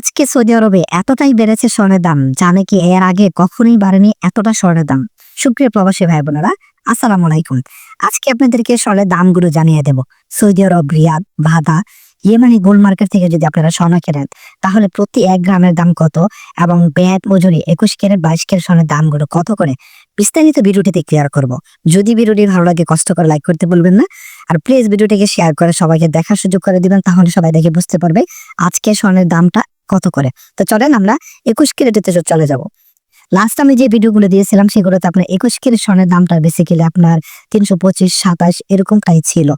আজকে সৌদি আরবে এতটাই বেড়েছে স্বর্ণের দাম জানে কি এর আগে কখনোই বাড়েনি এতটা স্বর্ণের দাম। সুপ্রিয় প্রবাসী ভাই বোনেরা, আসসালামু আলাইকুম। আজকে আপনাদেরকে স্বর্ণের দামগুলো জানিয়ে দেব। সৌদি আরব, রিয়াদ, ভাদা, ইয়েমানি গোল্ড মার্কেট থেকে যদি আপনারা স্বর্ণ কেনেন, তাহলে প্রতি এক গ্রামের দাম কত এবং ব্যাট মজুরি একুশ ক্যারেট, বাইশ ক্যারেট স্বর্ণের দামগুলো কত করে বিস্তারিত ভিডিওটিতে ক্লিয়ার করব। যদি ভিডিওটি ভালো লাগে কষ্ট করে লাইক করতে বলবেন না। আর প্লিজ ভিডিওটিকে শেয়ার করে সবাইকে দেখার সুযোগ করে দিবেন, তাহলে সবাই দেখে বুঝতে পারবে আজকে স্বর্ণের দামটা কত করে? তো চলেন আমরা একুশ ক্যারেটেতে চলে যাব। লাস্ট আমি যে ভিডিওগুলো দিয়েছিলাম, সেগুলোতে আপনার একুশ ক্যারেট স্বর্ণের দামটা বেসিক্যালি আপনার তিনশো পঁচিশ, সাতাশ এরকমটাই ছিল।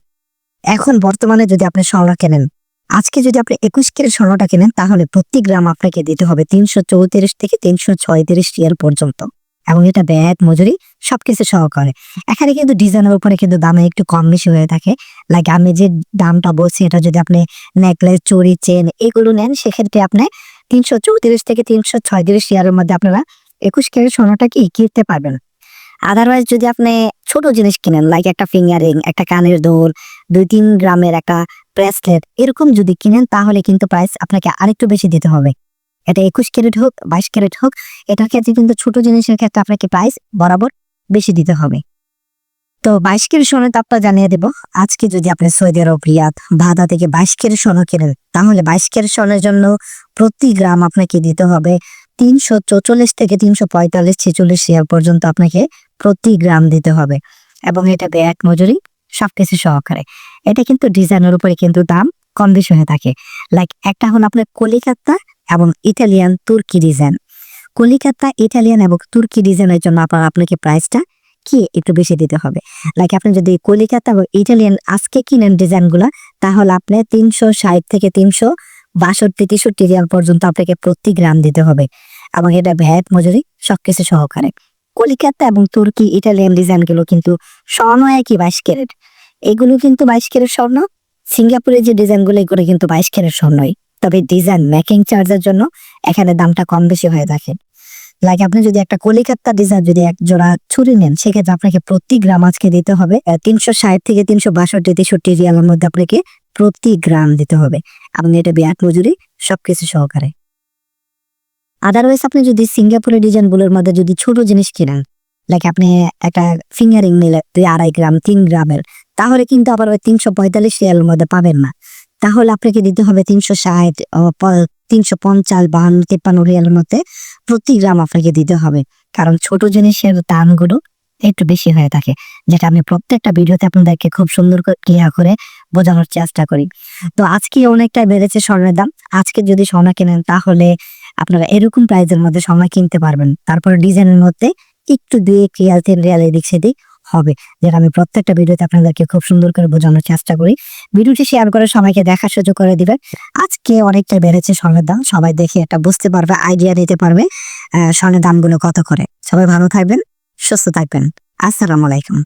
এখন বর্তমানে যদি আপনি স্বর্ণ কেনেন, আজকে যদি আপনি একুশ ক্যারেট স্বর্ণটা কেনেন, তাহলে প্রতি গ্রাম আপনাকে দিতে হবে তিনশো চৌত্রিশ থেকে তিনশো ছয়ত্রিশ রিয়াল পর্যন্ত। এবং এটা ব্যাট মজুরি সবকিছু সহকারে। এখানে কিন্তু ডিজাইনের উপরে কিন্তু দামে একটু কম বেশি হয়ে থাকে। লাইক আমি যে দামটা বলছি, এটা যদি আপনি নেকলেস চুরি চেন এগুলো নেন, সেক্ষেত্রে আপনি তিনশো চৌত্রিশ থেকে তিনশো ছয়ত্রিশ ইয়ারের মধ্যে আপনারা একুশ ক্যারেট স্বর্ণটা কি কিনতে পারবেন। আদারওয়াইজ যদি আপনি ছোট জিনিস কিনেন লাইক একটা ফিঙ্গারিং একটা কানের দোল, দুই তিন গ্রামের একটা ব্রেসলেট এরকম যদি কিনেন, তাহলে কিন্তু প্রাইস আপনাকে আরেকটু বেশি দিতে হবে। এটা একুশ ক্যারেট হোক, বাইশ ক্যারেট হোক, এটার ক্ষেত্রে কিন্তু ছোট জিনিসের ক্ষেত্রে আপনাকে প্রাইস বরাবর বেশি দিতে হবে। তো বাইশ কেজি সোনার তাপটা জানিয়ে দেব। আজকে যদি আপনি সৌদি আরব, রিয়াদ ভাদা থেকে বাইশ কেজি সোনা কেনেন, তাহলে বাইশ কেজি সোনার জন্য প্রতি গ্রাম আপনাকে দিতে হবে তিনশো চৌচল্লিশ থেকে তিনশো পঁয়তাল্লিশ, ছেচল্লিশ শেয়ার পর্যন্ত আপনাকে প্রতি গ্রাম দিতে হবে। এবং এটা ব্যাট মজুরি সবকিছু সহকারে। এটা কিন্তু ডিজাইনের উপরে কিন্তু দাম কম বেশি হয়ে থাকে। লাইক একটা হলো আপনার কলিকাতা এবং ইটালিয়ান তুর্কি ডিজাইন। কলিকাতা ইটালিয়ান এবং তুর্কি ডিজাইনের জন্য আপনার আপনাকে প্রাইসটা কি একটু বেশি দিতে হবে। লাইক আপনি যদি কলিকাতা এবং ইটালিয়ান আজকে কিনেন ডিজাইনগুলো, তাহলে আপনি তিনশো ষাট থেকে তিনশো বাষট্টি, তেষট্টি রিয়াল পর্যন্ত আপনাকে প্রতি গ্রাম দিতে হবে এবং এটা ভ্যাট, মজুরি সবকিছু সহকারে। কলিকাতা এবং তুর্কি ইটালিয়ান ডিজাইনগুলো কিন্তু স্বর্ণ একই বাইশ ক্যারেট। এগুলো কিন্তু বাইশ ক্যারেট স্বর্ণ। সিঙ্গাপুরের যে ডিজাইনগুলো, এগুলো কিন্তু বাইশ ক্যারেট স্বর্ণই। তবে ডিজাইন মেকিং চার্জের জন্য এখানে দামটা কম বেশি হয়ে থাকে। লাইক আপনি যদি একটা কলিকাতা ডিজাইন যদি এক জোড়া ছুরি নেন, সেক্ষেত্রে আপনাকে প্রতি গ্রাম আজকে দিতে হবে তিনশো ষাট থেকে তিনশো বাষট্টি, তেষট্টি রিয়ালের মধ্যে আপনাকে প্রতি গ্রাম দিতে হবে। এবং এটা ব্যাট মজুরি, সবকিছু সহকারে। আদারওয়াইজ আপনি যদি সিঙ্গাপুরের ডিজাইনগুলোর মধ্যে যদি ছোট জিনিস কিনেন লাইক আপনি একটা ফিঙ্গারিং নিলে দুই আড়াই গ্রাম, তিন গ্রামের, তাহলে কিন্তু আবার ওই তিনশো পঁয়তাল্লিশ রিয়ালের মধ্যে পাবেন না। তাহলে আপনাকে দিতে হবে তিনশো ষাট তিনশো পঞ্চাশ, বাহান্ন, তিপ্পান্ন রিয়ালের মধ্যে প্রতি গ্রাম আপনাকে দিতে হবে। কারণ ছোট জিনিসের দামগুলো একটু বেশি হয়ে থাকে, যেটা আমি প্রত্যেকটা ভিডিওতে আপনাদেরকে খুব সুন্দর করে ক্লিয়ার করে বোঝানোর চেষ্টা করি। তো আজকে অনেকটা বেড়েছে স্বর্ণের দাম। আজকে যদি স্বর্ণ কেনেন, তাহলে আপনারা এরকম প্রাইজের মধ্যে স্বর্ণ কিনতে পারবেন। তারপরে ডিজাইনের মধ্যে একটু দুই, এক রিয়াল, তিন রিয়াল এদিক সেদিক হবে। যেটা আমি প্রত্যেকটা ভিডিওতে আপনাদেরকে খুব সুন্দর করে বোঝানোর চেষ্টা করি। ভিডিওটি শেয়ার করে সবাইকে দেখার সুযোগ করে দিবেন। আজকে অনেকটা বেড়েছে স্বর্ণের দাম। সবাই দেখে এটা বুঝতে পারবে আইডিয়া দিতে পারবে স্বর্ণের দামগুলো কত করে। সবাই ভালো থাকবেন, সুস্থ থাকবেন। আসসালামু আলাইকুম।